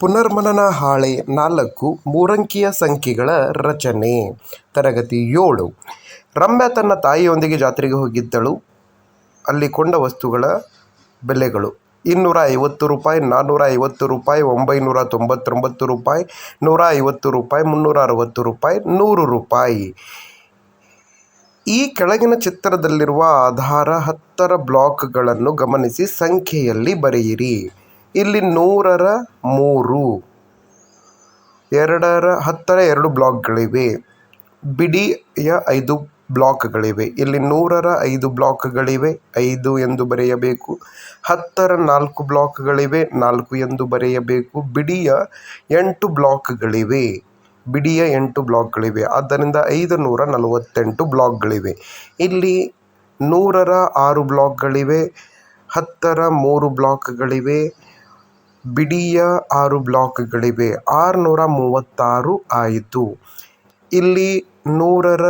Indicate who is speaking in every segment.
Speaker 1: ಪುನರ್ಮನನ ಹಾಳೆ ನಾಲ್ಕು ಮೂರಂಕಿಯ ಸಂಖ್ಯೆಗಳ ರಚನೆ. ತರಗತಿ ಏಳು. ರಮ್ಯಾ ತನ್ನ ತಾಯಿಯೊಂದಿಗೆ ಜಾತ್ರೆಗೆ ಹೋಗಿದ್ದಳು. ಅಲ್ಲಿ ಕೊಂಡ ವಸ್ತುಗಳ ಬೆಲೆಗಳು ಇನ್ನೂರ ಐವತ್ತು ರೂಪಾಯಿ ನಾನ್ನೂರ ಐವತ್ತು ರೂಪಾಯಿ, ಒಂಬೈನೂರ ತೊಂಬತ್ತೊಂಬತ್ತು ರೂಪಾಯಿ, ನೂರ ಐವತ್ತು ರೂಪಾಯಿ, ಮುನ್ನೂರ ಅರವತ್ತು ರೂಪಾಯಿ, ನೂರು ರೂಪಾಯಿ. ಈ ಕೆಳಗಿನ ಚಿತ್ರದಲ್ಲಿರುವ ಆಧಾರ ಹತ್ತರ ಬ್ಲಾಕ್ಗಳನ್ನು ಗಮನಿಸಿ ಸಂಖ್ಯೆಯಲ್ಲಿ ಬರೆಯಿರಿ. ಇಲ್ಲಿ ನೂರರ ಮೂರು, ಎರಡರ ಹತ್ತರ ಎರಡು ಬ್ಲಾಕ್ಗಳಿವೆ. ಬಿಡಿಯ ಐದು ಬ್ಲಾಕ್ಗಳಿವೆ. ಇಲ್ಲಿ ನೂರರ ಐದು ಬ್ಲಾಕ್ಗಳಿವೆ. ಐದು ಎಂದು ಬರೆಯಬೇಕು. ಹತ್ತರ ನಾಲ್ಕು ಬ್ಲಾಕ್ಗಳಿವೆ. ನಾಲ್ಕು ಎಂದು ಬರೆಯಬೇಕು. ಬಿಡಿಯ ಎಂಟು ಬ್ಲಾಕ್ಗಳಿವೆ. ಬಿಡಿಯ ಎಂಟು ಬ್ಲಾಕ್ಗಳಿವೆ. ಆದ್ದರಿಂದ ಐದು ನೂರ ನಲವತ್ತೆಂಟು ಬ್ಲಾಕ್ಗಳಿವೆ. ಇಲ್ಲಿ ನೂರರ ಆರು ಬ್ಲಾಕ್ಗಳಿವೆ. ಹತ್ತರ ಮೂರು ಬ್ಲಾಕ್ಗಳಿವೆ. ಬಿಡಿಯ ಆರು ಬ್ಲಾಕ್ಗಳಿವೆ. ಆರುನೂರ ಮೂವತ್ತಾರು ಆಯಿತು. ಇಲ್ಲಿ ನೂರರ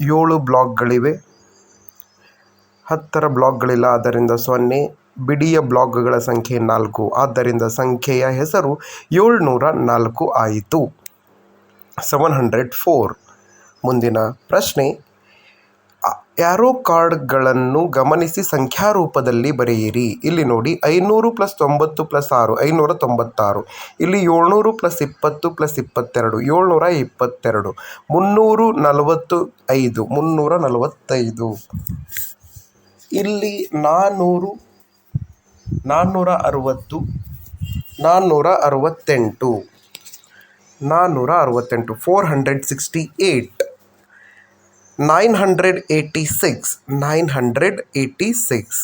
Speaker 1: ಏಳು ಬ್ಲಾಕ್ಗಳಿವೆ. ಹತ್ತರ ಬ್ಲಾಕ್ಗಳಿಲ್ಲ. ಆದ್ದರಿಂದ ಸೊನ್ನೆ, ಬಿಡಿಯ ಬ್ಲಾಕ್ಗಳ ಸಂಖ್ಯೆ ನಾಲ್ಕು. ಆದ್ದರಿಂದ ಸಂಖ್ಯೆಯ ಹೆಸರು ಏಳ್ನೂರ ನಾಲ್ಕು ಆಯಿತು. Seven hundred four. ಮುಂದಿನ ಪ್ರಶ್ನೆ ಯಾರೋ ಕಾರ್ಡ್ಗಳನ್ನು ಗಮನಿಸಿ ಸಂಖ್ಯಾ ರೂಪದಲ್ಲಿ ಬರೆಯಿರಿ. ಇಲ್ಲಿ ನೋಡಿ, ಐನೂರು ಪ್ಲಸ್ ತೊಂಬತ್ತು ಪ್ಲಸ್ ಆರು, ಐನೂರ ತೊಂಬತ್ತಾರು. ಇಲ್ಲಿ ಏಳ್ನೂರು ಪ್ಲಸ್ ಇಪ್ಪತ್ತು ಪ್ಲಸ್ ಇಪ್ಪತ್ತೆರಡು, ಏಳ್ನೂರ ಇಪ್ಪತ್ತೆರಡು. ಮುನ್ನೂರು ನಲವತ್ತು ಐದು ಮುನ್ನೂರ ನಲವತ್ತೈದು. ಇಲ್ಲಿ ನಾನ್ನೂರು ನಾನ್ನೂರ ಅರವತ್ತು ನಾನ್ನೂರ ಅರವತ್ತೆಂಟು. ನಾನ್ನೂರ ಅರವತ್ತೆಂಟು four hundred sixty eight nine hundred eighty six, nine hundred eighty six.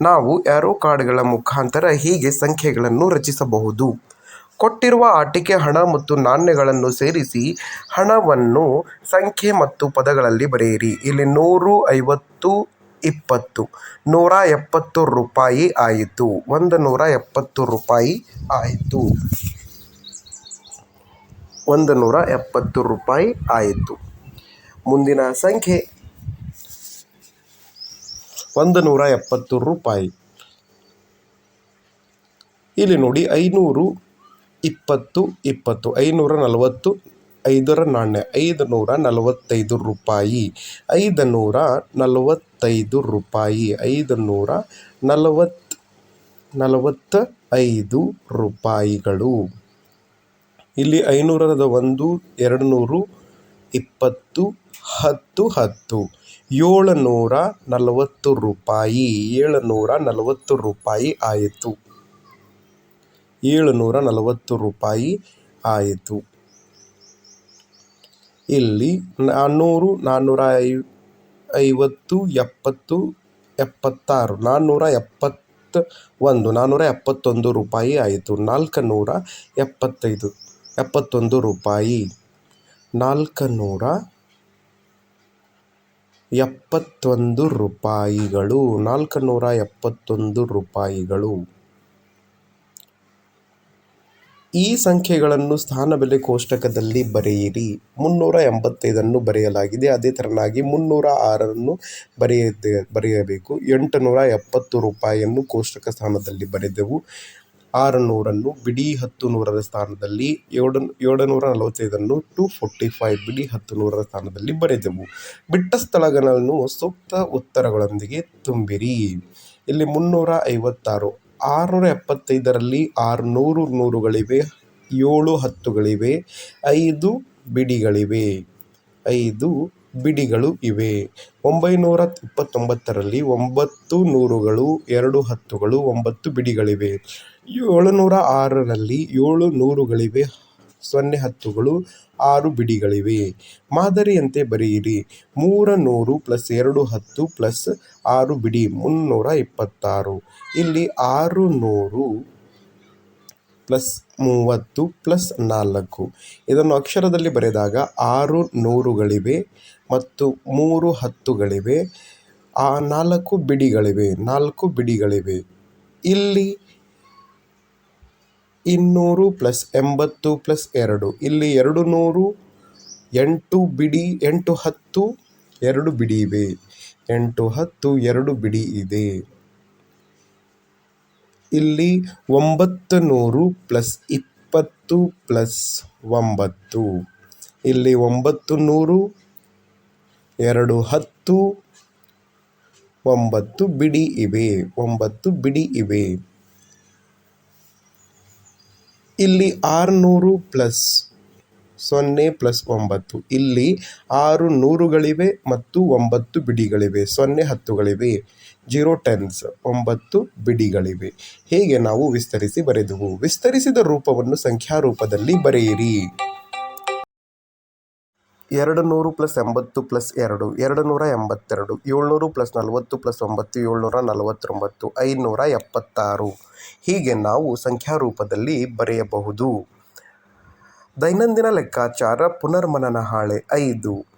Speaker 1: ನಾವು ಯಾರೋ ಕಾರ್ಡ್ಗಳ ಮುಖಾಂತರ ಹೀಗೆ ಸಂಖ್ಯೆಗಳನ್ನು ರಚಿಸಬಹುದು. ಕೊಟ್ಟಿರುವ ಆಟಿಕೆ ಹಣ ಮತ್ತು ನಾಣ್ಯಗಳನ್ನು ಸೇರಿಸಿ ಹಣವನ್ನು ಸಂಖ್ಯೆ ಮತ್ತು ಪದಗಳಲ್ಲಿ ಬರೆಯಿರಿ. ಇಲ್ಲಿ ನೂರು ಐವತ್ತು ಇಪ್ಪತ್ತು ನೂರ ಎಪ್ಪತ್ತು ರೂಪಾಯಿ ಆಯಿತು. ಒಂದು ನೂರ ಎಪ್ಪತ್ತು ರೂಪಾಯಿ ಆಯಿತು. ಒಂದು ನೂರ ಎಪ್ಪತ್ತು ರೂಪಾಯಿ ಆಯಿತು. ಮುಂದಿನ ಸಂಖ್ಯೆ. ಒಂದು ನೂರ ಎಪ್ಪತ್ತು ರೂಪಾಯಿ. ಇಲ್ಲಿ ನೋಡಿ, ಐನೂರು ಇಪ್ಪತ್ತು ಇಪ್ಪತ್ತು, ಐನೂರ ನಲವತ್ತು, ಐದರ ನಾಣ್ಯ ಐದು ನೂರ ನಲವತ್ತೈದು ರೂಪಾಯಿ ಐದು ನೂರ ನಲವತ್ತೈದು ರೂಪಾಯಿ ಐದು ನೂರ ನಲವತ್ತು ನಲವತ್ತ ಐದು ರೂಪಾಯಿಗಳು. ಇಲ್ಲಿ ಐನೂರದ ಒಂದು ಎರಡು ನೂರು ಇಪ್ಪತ್ತು ಹತ್ತು ಹತ್ತು. ಏಳುನೂರ ನಲವತ್ತು ರೂಪಾಯಿ. ಏಳುನೂರ ನಲವತ್ತು ರೂಪಾಯಿ ಆಯಿತು. ಏಳುನೂರ ನಲವತ್ತು ರೂಪಾಯಿ ಆಯಿತು. ಇಲ್ಲಿ ನಾನ್ನೂರು ನಾನ್ನೂರ ಐ, ಐವತ್ತು, ಎಪ್ಪತ್ತು, ಎಪ್ಪತ್ತಾರು, ನಾನ್ನೂರ ಎಪ್ಪತ್ತ ಒಂದು ನಾನ್ನೂರ ಎಪ್ಪತ್ತೊಂದು ರೂಪಾಯಿ ಆಯಿತು. ನಾಲ್ಕು ನೂರ ಎಪ್ಪತ್ತೈದು, ಎಪ್ಪತ್ತೊಂದು ರೂಪಾಯಿ. ನಾಲ್ಕು ನೂರ ಎಪ್ಪತ್ತೊಂದು ರೂಪಾಯಿಗಳು ನಾಲ್ಕು ನೂರ ಎಪ್ಪತ್ತೊಂದು ರೂಪಾಯಿಗಳು. ಈ ಸಂಖ್ಯೆಗಳನ್ನು ಸ್ಥಾನಬೆಲೆ ಕೋಷ್ಟಕದಲ್ಲಿ ಬರೆಯಿರಿ. ಮುನ್ನೂರ ಎಂಬತ್ತೈದನ್ನು ಬರೆಯಲಾಗಿದೆ. ಅದೇ ಥರನಾಗಿ ಮುನ್ನೂರ ಆರನ್ನು ಬರೆಯದೆ, ಬರೆಯಬೇಕು. ಎಂಟು ನೂರ ಎಪ್ಪತ್ತು ರೂಪಾಯಿಯನ್ನು ಕೋಷ್ಟಕ ಸ್ಥಾನದಲ್ಲಿ ಬರೆದೆವು. ಆರು ನೂರನ್ನು ಬಿಡಿ ಹತ್ತು ನೂರರ ಸ್ಥಾನದಲ್ಲಿ ಏಳು, ಏಳುನೂರ ನಲವತ್ತೈದನ್ನು ಟು ಫೋರ್ಟಿ ಫೈವ್ ಬಿಡಿ ಹತ್ತು ನೂರರ ಸ್ಥಾನದಲ್ಲಿ ಬರೆದೆವು. ಬಿಟ್ಟ ಸ್ಥಳಗಳನ್ನು ಸೂಕ್ತ ಉತ್ತರಗಳೊಂದಿಗೆ ತುಂಬಿರಿ. ಇಲ್ಲಿ ಮುನ್ನೂರ ಐವತ್ತಾರು, ಆರುನೂರ ಎಪ್ಪತ್ತೈದರಲ್ಲಿ ಆರು ನೂರು ನೂರುಗಳಿವೆ, ಏಳು ಹತ್ತುಗಳಿವೆ, ಐದು ಬಿಡಿಗಳಿವೆ, ಐದು ಬಿಡಿಗಳು ಇವೆ. ಒಂಬೈನೂರ ಇಪ್ಪತ್ತೊಂಬತ್ತರಲ್ಲಿ ಒಂಬತ್ತು ನೂರುಗಳು, ಎರಡು ಹತ್ತುಗಳು, ಒಂಬತ್ತು ಬಿಡಿಗಳಿವೆ. ಏಳುನೂರ ಆರರಲ್ಲಿ ಏಳು ನೂರುಗಳಿವೆ. ಸೊನ್ನೆ ಹತ್ತುಗಳು, ಆರು ಬಿಡಿಗಳಿವೆ. ಮಾದರಿಯಂತೆ ಬರೆಯಿರಿ. ಮೂರ ನೂರು ಪ್ಲಸ್ ಎರಡು ಹತ್ತು ಪ್ಲಸ್ ಆರು ಬಿಡಿ, ಮುನ್ನೂರ ಇಪ್ಪತ್ತಾರು. ಇಲ್ಲಿ ಆರು ನೂರು ಪ್ಲಸ್ ಮೂವತ್ತು ಪ್ಲಸ್ ನಾಲ್ಕು. ಇದನ್ನು ಅಕ್ಷರದಲ್ಲಿ ಬರೆದಾಗ ಆರು ನೂರುಗಳಿವೆ ಮತ್ತು ಮೂರು ಹತ್ತುಗಳಿವೆ. ಆ ನಾಲ್ಕು ಬಿಡಿಗಳಿವೆ ನಾಲ್ಕು ಬಿಡಿಗಳಿವೆ. ಇಲ್ಲಿ ಇನ್ನೂರು ಪ್ಲಸ್ ಎಂಬತ್ತು ಪ್ಲಸ್ ಎರಡು. ಇಲ್ಲಿ ಎರಡು ನೂರು, ಎಂಟು ಬಿಡಿ, ಎಂಟು ಹತ್ತು, ಎರಡು ಬಿಡಿ ಇವೆ ಎಂಟು ಹತ್ತು, ಎರಡು ಬಿಡಿ ಇದೆ. ಇಲ್ಲಿ ಒಂಬತ್ತು ನೂರು ಪ್ಲಸ್ ಇಪ್ ಇಪ್ಪತ್ತು ಪ್ಲಸ್ ಒಂಬತ್ತು. ಇಲ್ಲಿ ಒಂಬತ್ತು ನೂರು, ಎರಡು ಹತ್ತು, ಒಂಬತ್ತು ಬಿಡಿ ಇವೆ ಒಂಬತ್ತು ಬಿಡಿ ಇವೆ ಇಲ್ಲಿ ಆರುನೂರು ಪ್ಲಸ್ ಸೊನ್ನೆ ಪ್ಲಸ್ ಒಂಬತ್ತು. ಇಲ್ಲಿ ಆರು ನೂರುಗಳಿವೆ ಮತ್ತು ಒಂಬತ್ತು ಬಿಡಿಗಳಿವೆ. ಸೊನ್ನೆ ಹತ್ತುಗಳಿವೆ. ಜೀರೋ ಟೆನ್ಸ್ ಒಂಬತ್ತು ಬಿಡಿಗಳಿವೆ. ಹೇಗೆ ನಾವು ವಿಸ್ತರಿಸಿ ಬರೆದುವು? ವಿಸ್ತರಿಸಿದ ರೂಪವನ್ನು ಸಂಖ್ಯಾ ರೂಪದಲ್ಲಿ ಬರೆಯಿರಿ. ಎರಡು ನೂರು ಪ್ಲಸ್ ಎಂಬತ್ತು ಪ್ಲಸ್ ಎರಡು ಎರಡು ನೂರ ಎಂಬತ್ತೆರಡು, ಏಳ್ನೂರು ಪ್ಲಸ್ ನಲವತ್ತು ಪ್ಲಸ್ ಒಂಬತ್ತು, ಏಳ್ನೂರ ನಲವತ್ತೊಂಬತ್ತು, ಐನೂರ ಎಪ್ಪತ್ತಾರು. ಹೀಗೆ ನಾವು ಸಂಖ್ಯಾ ರೂಪದಲ್ಲಿ ಬರೆಯಬಹುದು. ದೈನಂದಿನ ಲೆಕ್ಕಾಚಾರ, ಪುನರ್ಮನನ ಹಾಳೆ ಐದು.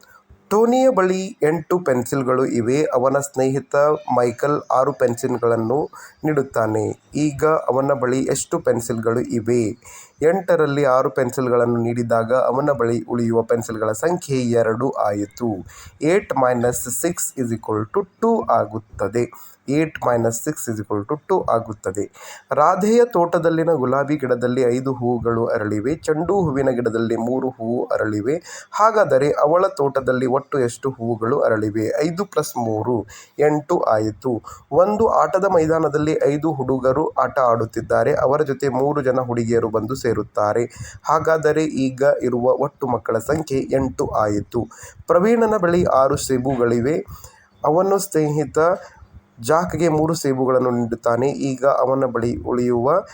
Speaker 1: ಟೋನಿಯ ಬಳಿ ಎಂಟು ಪೆನ್ಸಿಲ್ಗಳು ಇವೆ. ಅವನ ಸ್ನೇಹಿತ ಮೈಕಲ್ ಆರು ಪೆನ್ಸಿಲ್ಗಳನ್ನು ನೀಡುತ್ತಾನೆ. ಈಗ ಅವನ ಬಳಿ ಎಷ್ಟು ಪೆನ್ಸಿಲ್ಗಳು ಇವೆ? ಎಂಟರಲ್ಲಿ ಆರು ಪೆನ್ಸಿಲ್ಗಳನ್ನು ನೀಡಿದಾಗ ಅವನ ಬಳಿ ಉಳಿಯುವ ಪೆನ್ಸಿಲ್ಗಳ ಸಂಖ್ಯೆ ಎರಡು ಆಯಿತು. Eight minus six is equal to two ಆಗುತ್ತದೆ. Eight minus six is equal to two ಆಗುತ್ತದೆ. ರಾಧೆಯ ತೋಟದಲ್ಲಿನ ಗುಲಾಬಿ ಗಿಡದಲ್ಲಿ ಐದು ಹೂವುಗಳು ಅರಳಿವೆ, ಚೆಂಡು ಹೂವಿನ ಗಿಡದಲ್ಲಿ ಮೂರು ಹೂವು ಅರಳಿವೆ, ಹಾಗಾದರೆ ಅವಳ ತೋಟದಲ್ಲಿ ಒಟ್ಟು ಎಷ್ಟು ಹೂವುಗಳು ಅರಳಿವೆ? ಐದು ಪ್ಲಸ್ ಮೂರು, ಎಂಟು ಆಯಿತು. ಒಂದು ಆಟದ ಮೈದಾನದಲ್ಲಿ ಐದು ಹುಡುಗರು ಆಟ ಆಡುತ್ತಿದ್ದಾರೆ, ಅವರ ಜೊತೆ ಮೂರು ಜನ ಹುಡುಗಿಯರು ಬಂದು ಸೇರುತ್ತಾರೆ. ಹಾಗಾದರೆ ಈಗ ಇರುವ ಒಟ್ಟು ಮಕ್ಕಳ ಸಂಖ್ಯೆ ಎಂಟು ಆಯಿತು. ಪ್ರವೀಣನ ಬಳಿ ಆರು ಸೇಬುಗಳಿವೆ. ಅವನು ಸ್ನೇಹಿತ ಜಾಕ್ಗೆ ಮೂರು ಸೇಬುಗಳನ್ನು ನೀಡುತ್ತಾನೆ. ಈಗ ಅವನ ಬಳಿ ಉಳಿಯುವ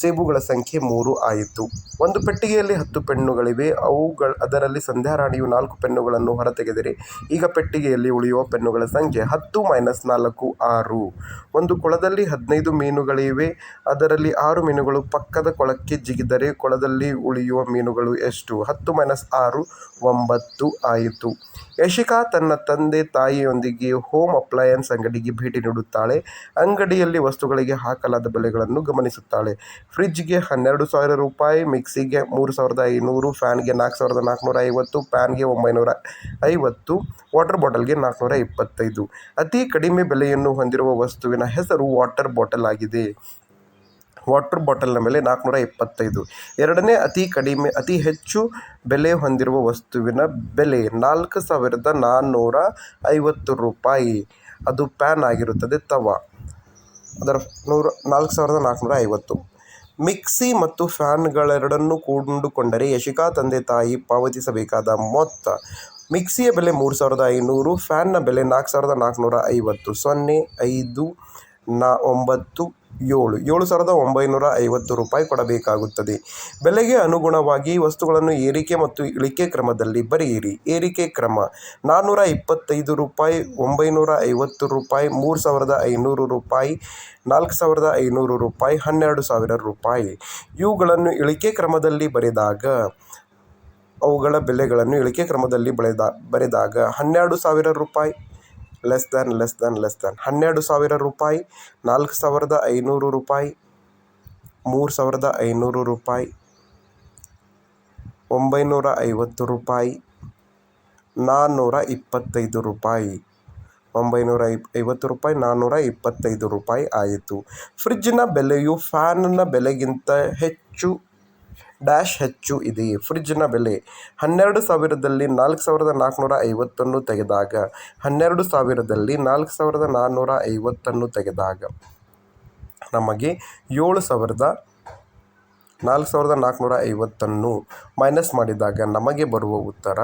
Speaker 1: ಸೇಬುಗಳ ಸಂಖ್ಯೆ ಮೂರು ಆಯಿತು. ಒಂದು ಪೆಟ್ಟಿಗೆಯಲ್ಲಿ ಹತ್ತು ಪೆನ್ನುಗಳಿವೆ ಅವುಗಳ, ಅದರಲ್ಲಿ ಸಂಧ್ಯಾರಾಣಿಯು ನಾಲ್ಕು ಪೆನ್ನುಗಳನ್ನು ಹೊರತೆಗೆದರೆ ಈಗ ಪೆಟ್ಟಿಗೆಯಲ್ಲಿ ಉಳಿಯುವ ಪೆನ್ನುಗಳ ಸಂಖ್ಯೆ ಹತ್ತು ಮೈನಸ್ ನಾಲ್ಕು ಆರು. ಒಂದು ಕೊಳದಲ್ಲಿ ಹದಿನೈದು ಮೀನುಗಳಿವೆ. ಅದರಲ್ಲಿ ಆರು ಮೀನುಗಳು ಪಕ್ಕದ ಕೊಳಕ್ಕೆ ಜಿಗಿದರೆ ಕೊಳದಲ್ಲಿ ಉಳಿಯುವ ಮೀನುಗಳು ಎಷ್ಟು? ಹತ್ತು ಮೈನಸ್ ಆರು, ಒಂಬತ್ತು ಆಯಿತು. ಯಶಿಕಾ ತನ್ನ ತಂದೆ ತಾಯಿಯೊಂದಿಗೆ ಹೋಮ್ ಅಪ್ಲಯನ್ಸ್ ಅಂಗಡಿಗೆ ಭೇಟಿ ನೀಡುತ್ತಾಳೆ. ಅಂಗಡಿಯಲ್ಲಿ ವಸ್ತುಗಳಿಗೆ ಹಾಕಲಾದ ಬೆಲೆಗಳನ್ನು ಗಮನಿಸುತ್ತಾಳೆ. ಫ್ರಿಜ್ಗೆ ಹನ್ನೆರಡು ಸಾವಿರ ರೂಪಾಯಿ, ಮಿಕ್ಸಿಗೆ ಮೂರು ಸಾವಿರದ ಐನೂರು, ಫ್ಯಾನ್ಗೆ ನಾಲ್ಕು ಸಾವಿರದ ನಾಲ್ಕುನೂರ ಐವತ್ತು, ಪ್ಯಾನ್ಗೆ ಒಂಬೈನೂರ ಐವತ್ತು, ವಾಟರ್ ಬಾಟಲ್ಗೆ ನಾಲ್ಕುನೂರ ಇಪ್ಪತ್ತೈದು. ಅತಿ ಕಡಿಮೆ ಬೆಲೆಯನ್ನು ಹೊಂದಿರುವ ವಸ್ತುವಿನ ಹೆಸರು ವಾಟರ್ ಬಾಟಲ್ ಆಗಿದೆ. ವಾಟರ್ ಬಾಟಲ್ನ ಮೇಲೆ ನಾಲ್ಕುನೂರ ಇಪ್ಪತ್ತೈದು. ಎರಡನೇ ಅತಿ ಕಡಿಮೆ, ಅತಿ ಹೆಚ್ಚು ಬೆಲೆ ಹೊಂದಿರುವ ವಸ್ತುವಿನ ಬೆಲೆ ನಾಲ್ಕು ಸಾವಿರದ ನಾನ್ನೂರ ಐವತ್ತು ರೂಪಾಯಿ. ಅದು ಪ್ಯಾನ್ ಆಗಿರುತ್ತದೆ, ತವ. ಅದರ ನೂರ, ನಾಲ್ಕು ಸಾವಿರದ ನಾಲ್ಕುನೂರ ಐವತ್ತು. ಮಿಕ್ಸಿ ಮತ್ತು ಫ್ಯಾನ್ಗಳೆರಡನ್ನೂ ಕೊಂಡುಕೊಂಡರೆ ಯಶಿಕಾ ತಂದೆ ತಾಯಿ ಪಾವತಿಸಬೇಕಾದ ಮೊತ್ತ. ಮಿಕ್ಸಿಯ ಬೆಲೆ ಮೂರು ಸಾವಿರದ ಐನೂರು, ಫ್ಯಾನ್ನ ಬೆಲೆ ನಾಲ್ಕು ಸಾವಿರದ ನಾಲ್ಕುನೂರ ಐವತ್ತು. ಸೊನ್ನೆ, ಐದು, ನಾ, ಒಂಬತ್ತು ಏಳು ಏಳು ಸಾವಿರದ ಒಂಬೈನೂರ ಐವತ್ತು ರೂಪಾಯಿ ಕೊಡಬೇಕಾಗುತ್ತದೆ. ಬೆಲೆಗೆ ಅನುಗುಣವಾಗಿ ವಸ್ತುಗಳನ್ನು ಏರಿಕೆ ಮತ್ತು ಇಳಿಕೆ ಕ್ರಮದಲ್ಲಿ ಬರೆಯಿರಿ. ಏರಿಕೆ ಕ್ರಮ ನಾನ್ನೂರ ಇಪ್ಪತ್ತೈದು ರೂಪಾಯಿ, ಒಂಬೈನೂರ ಐವತ್ತು ರೂಪಾಯಿ, ಮೂರು ಸಾವಿರದ ಐನೂರು ರೂಪಾಯಿ, ನಾಲ್ಕು ಸಾವಿರದ ಐನೂರು ರೂಪಾಯಿ, ಹನ್ನೆರಡು ಸಾವಿರ ರೂಪಾಯಿ. ಇವುಗಳನ್ನು ಇಳಿಕೆ ಕ್ರಮದಲ್ಲಿ ಬರೆದಾಗ, ಅವುಗಳ ಬೆಲೆಗಳನ್ನು ಇಳಿಕೆ ಕ್ರಮದಲ್ಲಿ ಬೆಳೆದ, ಬರೆದಾಗ ಹನ್ನೆರಡು ಸಾವಿರ ರೂಪಾಯಿ. Less than less than less than ಹನ್ನೆರಡು ಸಾವಿರ ರೂಪಾಯಿ, ನಾಲ್ಕು ಸಾವಿರದ ಐನೂರು ರೂಪಾಯಿ, ಮೂರು ಸಾವಿರದ ಐನೂರು ರೂಪಾಯಿ, ಒಂಬೈನೂರ ಐವತ್ತು ರೂಪಾಯಿ, ನಾನ್ನೂರ ಇಪ್ಪತ್ತೈದು ರೂಪಾಯಿ. ಒಂಬೈನೂರ ಐವತ್ತು ರೂಪಾಯಿ, ನಾನ್ನೂರ ಇಪ್ಪತ್ತೈದು ರೂಪಾಯಿ ಆಯಿತು. ಫ್ರಿಜ್ಜಿನ ಬೆಲೆಯು ಫ್ಯಾನ್ನ ಬೆಲೆಗಿಂತ ಹೆಚ್ಚು ಡ್ಯಾಶ್ ಹೆಚ್ಚು ಇದೆ. ಫ್ರಿಡ್ಜ್ನ ಬೆಲೆ ಹನ್ನೆರಡು ಸಾವಿರದಲ್ಲಿ ನಾಲ್ಕು ಸಾವಿರದ ನಾಲ್ಕುನೂರ ಐವತ್ತನ್ನು ತೆಗೆದಾಗ ಹನ್ನೆರಡು ಸಾವಿರದಲ್ಲಿ ನಾಲ್ಕು ಸಾವಿರದ ನಾನ್ನೂರ ಐವತ್ತನ್ನು ತೆಗೆದಾಗ ನಮಗೆ ಏಳು ಸಾವಿರದ ನಾಲ್ಕು ಸಾವಿರದ ನಾಲ್ಕುನೂರ ಐವತ್ತನ್ನು ಮೈನಸ್ ಮಾಡಿದಾಗ ನಮಗೆ ಬರುವ ಉತ್ತರ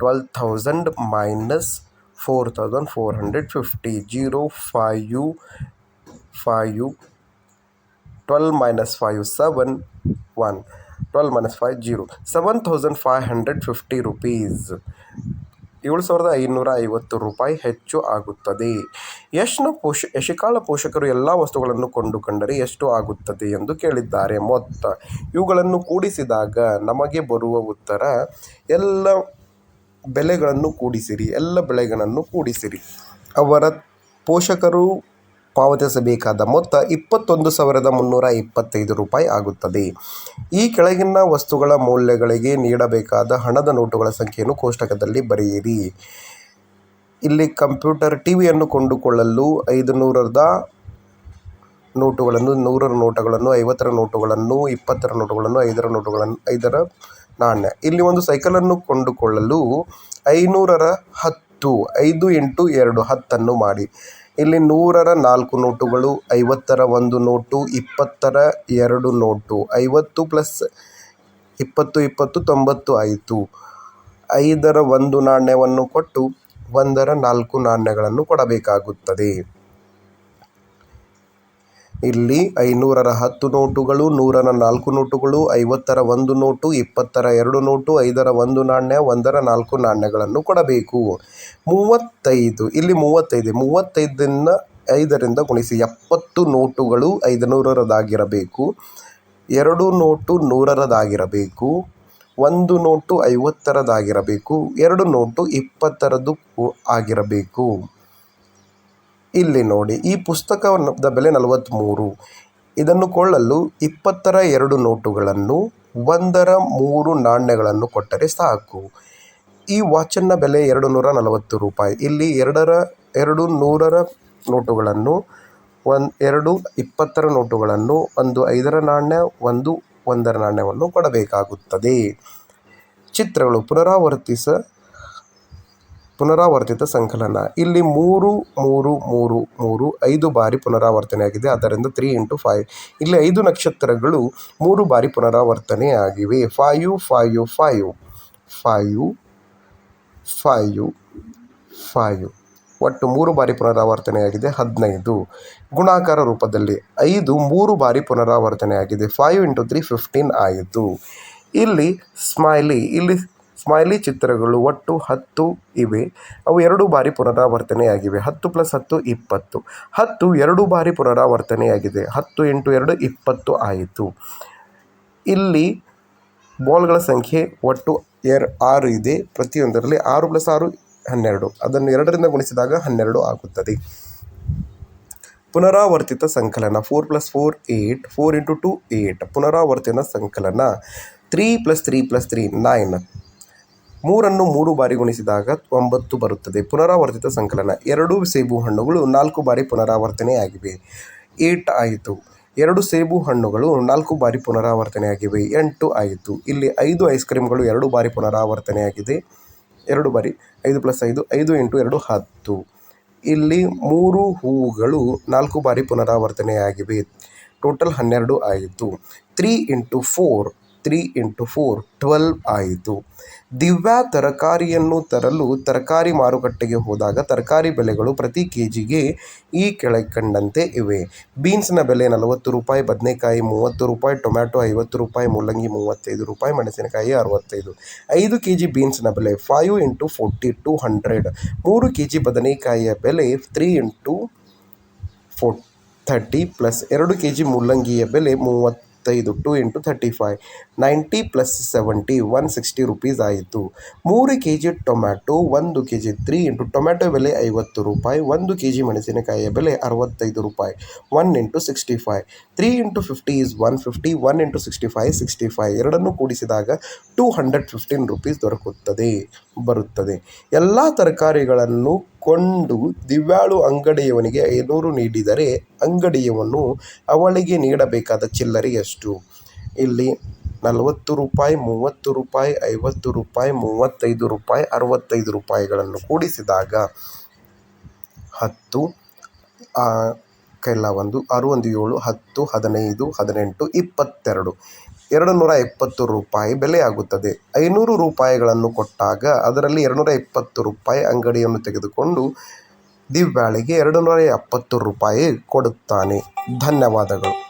Speaker 1: twelve thousand minus four thousand four hundred fifty zero five five twelve minus five seven zero seven thousand five hundred fifty rupees ಏಳು ಸಾವಿರದ ಐನೂರ ಐವತ್ತು ರೂಪಾಯಿ ಹೆಚ್ಚು ಆಗುತ್ತದೆ. ಯಶ್ನ ಪೋಷ, ಯಶಿಕಾಳ ಪೋಷಕರು ಎಲ್ಲ ವಸ್ತುಗಳನ್ನು ಕೊಂಡುಕೊಂಡರೆ ಎಷ್ಟು ಆಗುತ್ತದೆ ಎಂದು ಕೇಳಿದ್ದಾರೆ ಮೊತ್ತ. ಇವುಗಳನ್ನು ಕೂಡಿಸಿದಾಗ ನಮಗೆ ಬರುವ ಉತ್ತರ, ಎಲ್ಲ ಬೆಲೆಗಳನ್ನು ಕೂಡಿಸಿರಿ, ಎಲ್ಲ ಬೆಳೆಗಳನ್ನು ಕೂಡಿಸಿರಿ. ಅವರ ಪೋಷಕರು ಪಾವತಿಸಬೇಕಾದ ಮೊತ್ತ ಇಪ್ಪತ್ತೊಂದು ಸಾವಿರದ ಮುನ್ನೂರ ಇಪ್ಪತ್ತೈದು ರೂಪಾಯಿ ಆಗುತ್ತದೆ. ಈ ಕೆಳಗಿನ ವಸ್ತುಗಳ ಮೌಲ್ಯಗಳಿಗೆ ನೀಡಬೇಕಾದ ಹಣದ ನೋಟುಗಳ ಸಂಖ್ಯೆಯನ್ನು ಕೋಷ್ಟಕದಲ್ಲಿ ಬರೆಯಿರಿ. ಇಲ್ಲಿ ಕಂಪ್ಯೂಟರ್ ಟಿ ವಿಯನ್ನು ಕೊಂಡುಕೊಳ್ಳಲು ಐದು ನೂರದ ನೋಟುಗಳನ್ನು, ನೂರರ ನೋಟುಗಳನ್ನು, ಐವತ್ತರ ನೋಟುಗಳನ್ನು, ಇಪ್ಪತ್ತರ ನೋಟುಗಳನ್ನು, ಐದರ ನೋಟುಗಳನ್ನು, ಐದರ ನಾಣ್ಯ. ಇಲ್ಲಿ ಒಂದು ಸೈಕಲನ್ನು ಕೊಂಡುಕೊಳ್ಳಲು ಐನೂರರ ಹತ್ತು, ಐದು ಇಂಟು ಎರಡು ಹತ್ತನ್ನು ಮಾಡಿ. ಇಲ್ಲಿ ನೂರರ ನಾಲ್ಕು ನೋಟುಗಳು, ಐವತ್ತರ ಒಂದು ನೋಟು, ಇಪ್ಪತ್ತರ ಎರಡು ನೋಟು, ಐವತ್ತು ಪ್ಲಸ್ ಇಪ್ಪತ್ತು ಇಪ್ಪತ್ತು, ತೊಂಬತ್ತು ಆಯಿತು. ಐದರ ಒಂದು ನಾಣ್ಯವನ್ನು ಕೊಟ್ಟು ಒಂದರ ನಾಲ್ಕು ನಾಣ್ಯಗಳನ್ನು ಕೊಡಬೇಕಾಗುತ್ತದೆ. ಇಲ್ಲಿ ಐನೂರರ ಹತ್ತು ನೋಟುಗಳು, ನೂರರ ನಾಲ್ಕು ನೋಟುಗಳು, ಐವತ್ತರ ಒಂದು ನೋಟು, ಇಪ್ಪತ್ತರ ಎರಡು ನೋಟು, ಐದರ ಒಂದು ನಾಣ್ಯ, ಒಂದರ ನಾಲ್ಕು ನಾಣ್ಯಗಳನ್ನು ಕೊಡಬೇಕು. ಮೂವತ್ತೈದು, ಇಲ್ಲಿ ಮೂವತ್ತೈದು, ಮೂವತ್ತೈದನ್ನು ಐದರಿಂದ ಗುಣಿಸಿ ಎಪ್ಪತ್ತು ನೋಟುಗಳು ಐದುನೂರರದಾಗಿರಬೇಕು. ಎರಡು ನೋಟು ನೂರರದಾಗಿರಬೇಕು. ಒಂದು ನೋಟು ಐವತ್ತರದಾಗಿರಬೇಕು. ಎರಡು ನೋಟು ಇಪ್ಪತ್ತರದ್ದು ಆಗಿರಬೇಕು. ಇಲ್ಲಿ ನೋಡಿ, ಈ ಪುಸ್ತಕದ ಬೆಲೆ ನಲವತ್ತ್ಮೂರು ಇದನ್ನು ಕೊಳ್ಳಲು ಇಪ್ಪತ್ತರ ಎರಡು ನೋಟುಗಳನ್ನು, ಒಂದರ ಮೂರು ನಾಣ್ಯಗಳನ್ನು ಕೊಟ್ಟರೆ ಸಾಕು. ಈ ವಾಚನ್ನ ಬೆಲೆ ಎರಡು ನೂರ ನಲವತ್ತು ರೂಪಾಯಿ. ಇಲ್ಲಿ ಎರಡರ, ಎರಡು ನೂರರ ನೋಟುಗಳನ್ನು, ಒಂದು, ಎರಡು ಇಪ್ಪತ್ತರ ನೋಟುಗಳನ್ನು, ಒಂದು ಐದರ ನಾಣ್ಯ, ಒಂದು ಒಂದರ ನಾಣ್ಯವನ್ನು ಕೊಡಬೇಕಾಗುತ್ತದೆ. ಚಿತ್ರಗಳು ಪುನರಾವರ್ತಿಸ ಪುನರಾವರ್ತಿತ ಸಂಕಲನ. ಇಲ್ಲಿ ಮೂರು ಮೂರು ಮೂರು ಮೂರು, ಐದು ಬಾರಿ ಪುನರಾವರ್ತನೆಯಾಗಿದೆ. ಆದ್ದರಿಂದ ತ್ರೀ ಇಂಟು ಫೈವ್ ಇಲ್ಲಿ ಐದು ನಕ್ಷತ್ರಗಳು ಮೂರು ಬಾರಿ ಪುನರಾವರ್ತನೆಯಾಗಿವೆ. Five five five five five five ಒಟ್ಟು ಮೂರು ಬಾರಿ ಪುನರಾವರ್ತನೆಯಾಗಿದೆ. ಹದಿನೈದು. ಗುಣಾಕಾರ ರೂಪದಲ್ಲಿ ಐದು ಮೂರು ಬಾರಿ ಪುನರಾವರ್ತನೆಯಾಗಿದೆ. ಫೈವ್ ಇಂಟು ತ್ರೀ ಫಿಫ್ಟೀನ್ ಆಯಿತು. ಇಲ್ಲಿ ಸ್ಮೈಲಿ ಇಲ್ಲಿ ಸ್ಮೈಲಿ ಚಿತ್ರಗಳು ಒಟ್ಟು ಹತ್ತು ಇವೆ. ಅವು ಎರಡು ಬಾರಿ ಪುನರಾವರ್ತನೆಯಾಗಿವೆ. ಹತ್ತು ಪ್ಲಸ್ ಹತ್ತು, ಇಪ್ಪತ್ತು. ಹತ್ತು ಎರಡು ಬಾರಿ ಪುನರಾವರ್ತನೆಯಾಗಿದೆ. ಹತ್ತು ಇಂಟು ಎರಡು, ಇಪ್ಪತ್ತು ಆಯಿತು. ಇಲ್ಲಿ ಬಾಲ್ಗಳ ಸಂಖ್ಯೆ ಒಟ್ಟು ಎರ್ ಆರು ಇದೆ. ಪ್ರತಿಯೊಂದರಲ್ಲಿ ಆರು ಪ್ಲಸ್ ಆರು, ಹನ್ನೆರಡು. ಅದನ್ನು ಎರಡರಿಂದ ಗುಣಿಸಿದಾಗ ಹನ್ನೆರಡು ಆಗುತ್ತದೆ. ಪುನರಾವರ್ತಿತ ಸಂಕಲನ, four plus four eight four into two eight ಪುನರಾವರ್ತಿತ ಸಂಕಲನ, three plus three plus three, nine. ಮೂರನ್ನು ಮೂರು ಬಾರಿ ಗುಣಿಸಿದಾಗ ಒಂಬತ್ತು ಬರುತ್ತದೆ. ಪುನರಾವರ್ತಿತ ಸಂಕಲನ. ಎರಡು ಸೇಬು ಹಣ್ಣುಗಳು ನಾಲ್ಕು ಬಾರಿ ಪುನರಾವರ್ತನೆಯಾಗಿವೆ. ಏಟ್ ಆಯಿತು. ಎರಡು ಸೇಬು ಹಣ್ಣುಗಳು ನಾಲ್ಕು ಬಾರಿ ಪುನರಾವರ್ತನೆಯಾಗಿವೆ. ಎಂಟು ಆಯಿತು. ಇಲ್ಲಿ ಐದು ಐಸ್ ಕ್ರೀಮ್ಗಳು ಎರಡು ಬಾರಿ ಪುನರಾವರ್ತನೆಯಾಗಿದೆ. ಎರಡು ಬಾರಿ. ಐದು ಪ್ಲಸ್ ಐದು ಐದು ಎಂಟು ಎರಡು ಹತ್ತು. ಇಲ್ಲಿ ಮೂರು ಹೂವುಗಳು ನಾಲ್ಕು ಬಾರಿ ಪುನರಾವರ್ತನೆಯಾಗಿವೆ. ಟೋಟಲ್ ಹನ್ನೆರಡು ಆಯಿತು. Three into four three into four twelve ಆಯಿತು. ದಿವ್ಯಾ ತರಕಾರಿಯನ್ನು ತರಲು ತರಕಾರಿ ಮಾರುಕಟ್ಟೆಗೆ ಹೋದಾಗ ತರಕಾರಿ ಬೆಲೆಗಳು ಪ್ರತಿ ಕೆ ಜಿಗೆ ಈ ಕೆಳಕಂಡಂತೆ ಇವೆ. ಬೀನ್ಸ್ನ ಬೆಲೆ ನಲವತ್ತು ರೂಪಾಯಿ, ಬದನೆಕಾಯಿ ಮೂವತ್ತು ರೂಪಾಯಿ, ಟೊಮ್ಯಾಟೊ ಐವತ್ತು ರೂಪಾಯಿ, ಮೂಲಂಗಿ ಮೂವತ್ತೈದು ರೂಪಾಯಿ, ಮೆಣಸಿನಕಾಯಿ ಅರವತ್ತೈದು. ಐದು ಕೆ ಜಿ ಬೀನ್ಸ್ನ ಬೆಲೆ five into forty two hundred ಮೂರು ಕೆ ಜಿ ಬದನೆಕಾಯಿಯ ಬೆಲೆ three into four thirty plus ಎರಡು ಕೆ ಜಿ ಮೂಲಂಗಿಯ ಬೆಲೆ ಮೂವತ್ತೈದು two into thirty five ninety plus seventy one sixty rupees ಆಯಿತು. ಮೂರು ಕೆ ಜಿ ಟೊಮ್ಯಾಟೊ, ಒಂದು K G three into tomato ಬೆಲೆ ಐವತ್ತು ರೂಪಾಯಿ, ಒಂದು ಕೆ ಜಿ ಮೆಣಸಿನಕಾಯಿಯ ಬೆಲೆ ಅರವತ್ತೈದು ರೂಪಾಯಿ one into sixty five three into fifty is one fifty one into sixty five sixty five ಎರಡನ್ನು ಕೂಡಿಸಿದಾಗ ಟೂ ಹಂಡ್ರೆಡ್ ಫಿಫ್ಟೀನ್ ರುಪೀಸ್ ದೊರಕುತ್ತದೆ, ಬರುತ್ತದೆ. ಎಲ್ಲ ತರಕಾರಿಗಳನ್ನು ಕೊಂಡು ದಿವ್ಯಾಳು ಅಂಗಡಿಯವನಿಗೆ ಐನೂರು ನೀಡಿದರೆ ಅಂಗಡಿಯವನು ಅವಳಿಗೆ ನೀಡಬೇಕಾದ ಚಿಲ್ಲರೆ ಎಷ್ಟು? ಇಲ್ಲಿ ನಲವತ್ತು ರೂಪಾಯಿ, ಮೂವತ್ತು ರೂಪಾಯಿ, ಐವತ್ತು ರೂಪಾಯಿ, ಮೂವತ್ತೈದು ರೂಪಾಯಿ, ಅರವತ್ತೈದು ರೂಪಾಯಿಗಳನ್ನು ಕೂಡಿಸಿದಾಗ ಹತ್ತು ಕೆಲ ಒಂದು, ಆರು ಒಂದು ಏಳು, ಹತ್ತು, ಹದಿನೈದು, ಹದಿನೆಂಟು, ಇಪ್ಪತ್ತೆರಡು. ಎರಡು ನೂರ ಎಪ್ಪತ್ತು ರೂಪಾಯಿ ಬೆಲೆಯಾಗುತ್ತದೆ. ಐನೂರು ರೂಪಾಯಿಗಳನ್ನು ಕೊಟ್ಟಾಗ ಅದರಲ್ಲಿ ಎರಡುನೂರ ಇಪ್ಪತ್ತು ರೂಪಾಯಿ ಅಂಗಡಿಯನ್ನು ತೆಗೆದುಕೊಂಡು ದಿವ್ಯಾಳಿಗೆ ಎರಡು ನೂರ ಎಪ್ಪತ್ತು ರೂಪಾಯಿ ಕೊಡುತ್ತಾನೆ. ಧನ್ಯವಾದಗಳು.